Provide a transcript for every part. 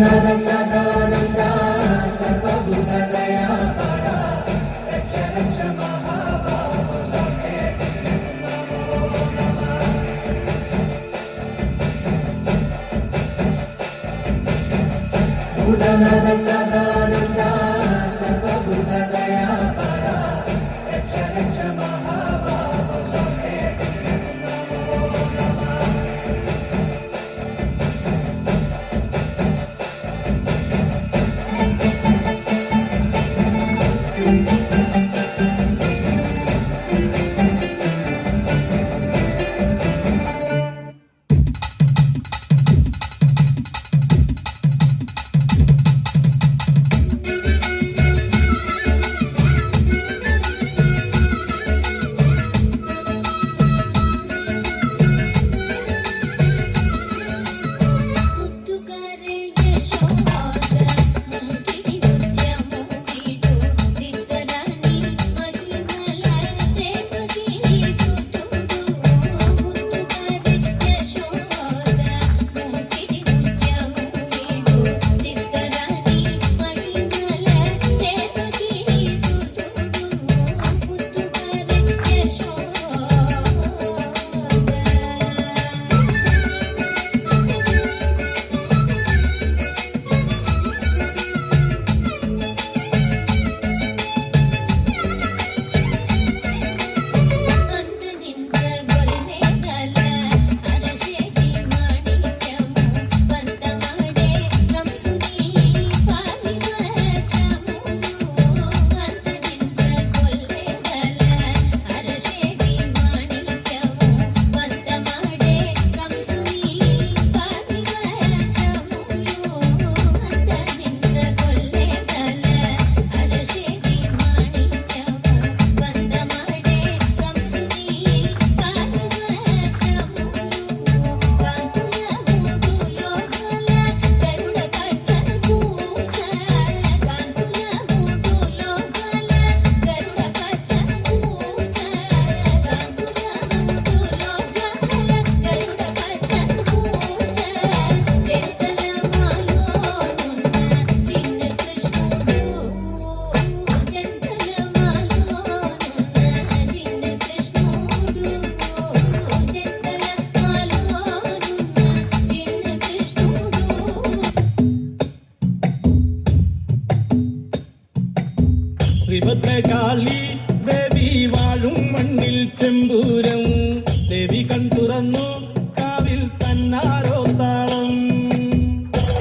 Let's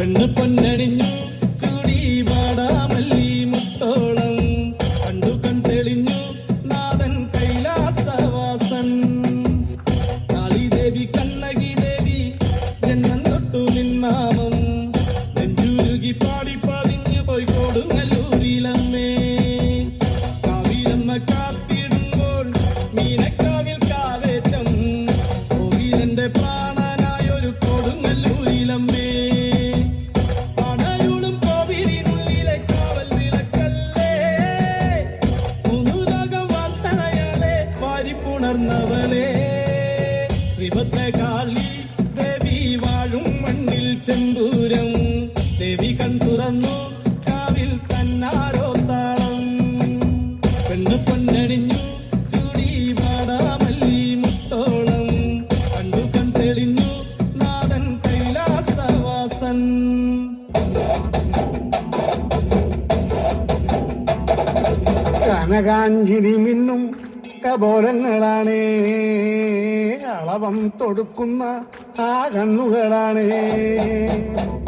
கண்ணு பொண்ணு ഗഗാഞ്ജലി മിന്നും കബോലങ്ങളാണേ അളവം തൊടുക്കുന്ന ആ കണ്ണുകളാണ്.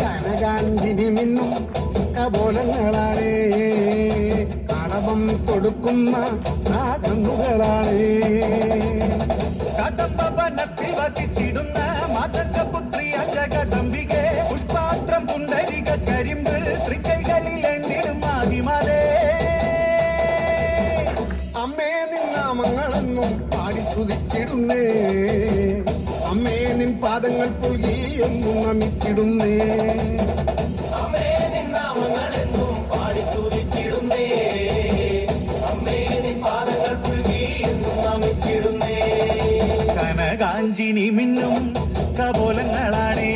കനകാഞ്ചിരി മിന്നും കബോലങ്ങളാണേ അളവം തൊടുക്കുന്ന ആ കണ്ണുകളാണ്. കഥപ്പനത്തിൽ വസിച്ചിടുന്ന മതകപുത്രി അജകദംബിക അമ്മേ നിൻ പാദങ്ങൾ പുൽകി എന്നും നമിച്ചിടുന്നേ കനകാഞ്ചിനി മിന്നും കപോലങ്ങളാണേ.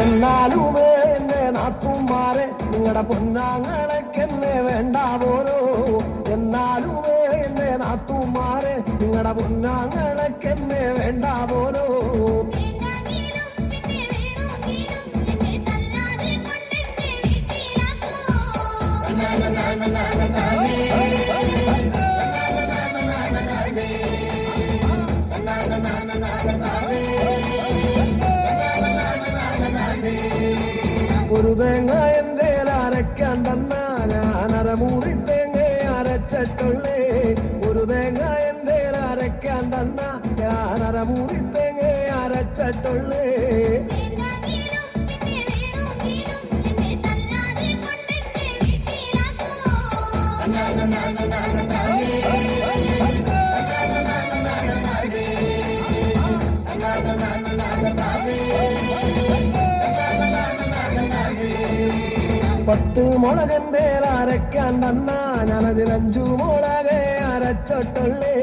എന്നാലുമേ എന്നെ നാത്തുമാരെ നിങ്ങളുടെ പൊന്നാങ്ങളെക്കെന്നെ വേണ്ട പോരോ എന്നാലുമേ എന്നെ നാത്തുമാരെ നിങ്ങളുടെ പൊന്നാങ്ങളെക്കെന്നെ വേണ്ട പോരോ ഒരു തേങ്ങ എന്റെ അരയ്ക്കാൻ തന്ന ഞാൻ അരമൂറി തേങ്ങ അരച്ചിട്ടുള്ളേ. ഒരു തേങ്ങ എന്റെ അരയ്ക്കാൻ തന്ന ഞാൻ അരമൂറി തേങ്ങ അരച്ചിട്ടുള്ളേ. പത്ത് മുളകന്റെ അരയ്ക്കാൻ തന്ന ഞാനതിൽ അഞ്ചു മുളകെ അരച്ചിട്ടുള്ളേ.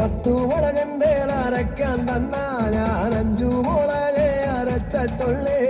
പത്തു മുളകന്റെ അരയ്ക്കാൻ തന്ന ഞാൻ അഞ്ചു മുളകെ അരച്ചിട്ടുള്ളേ.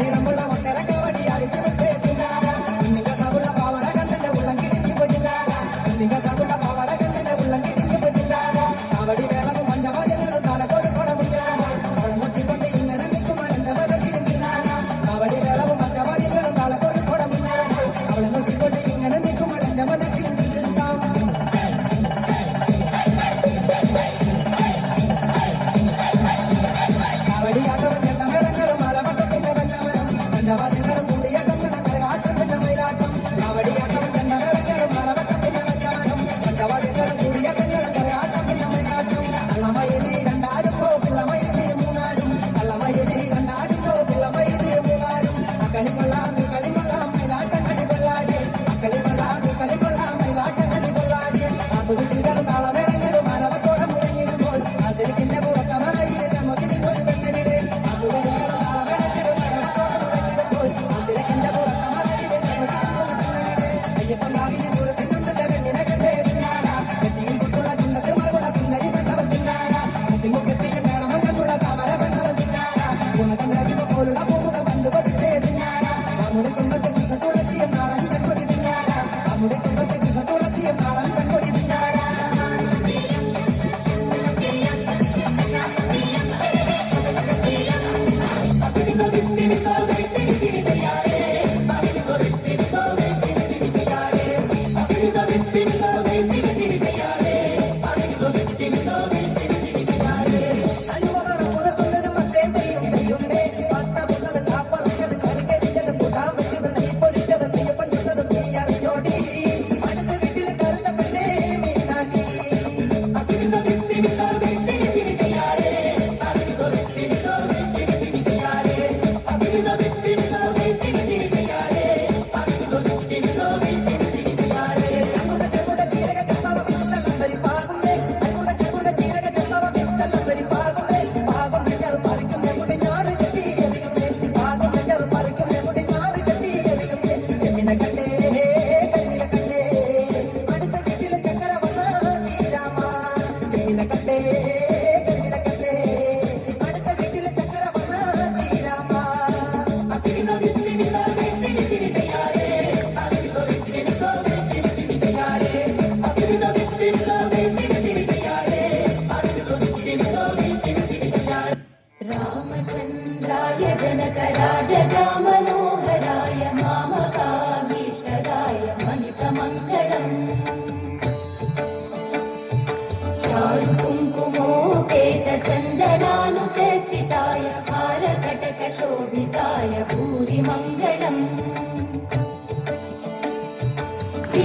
നീ നമ്മൾ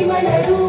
மலரும்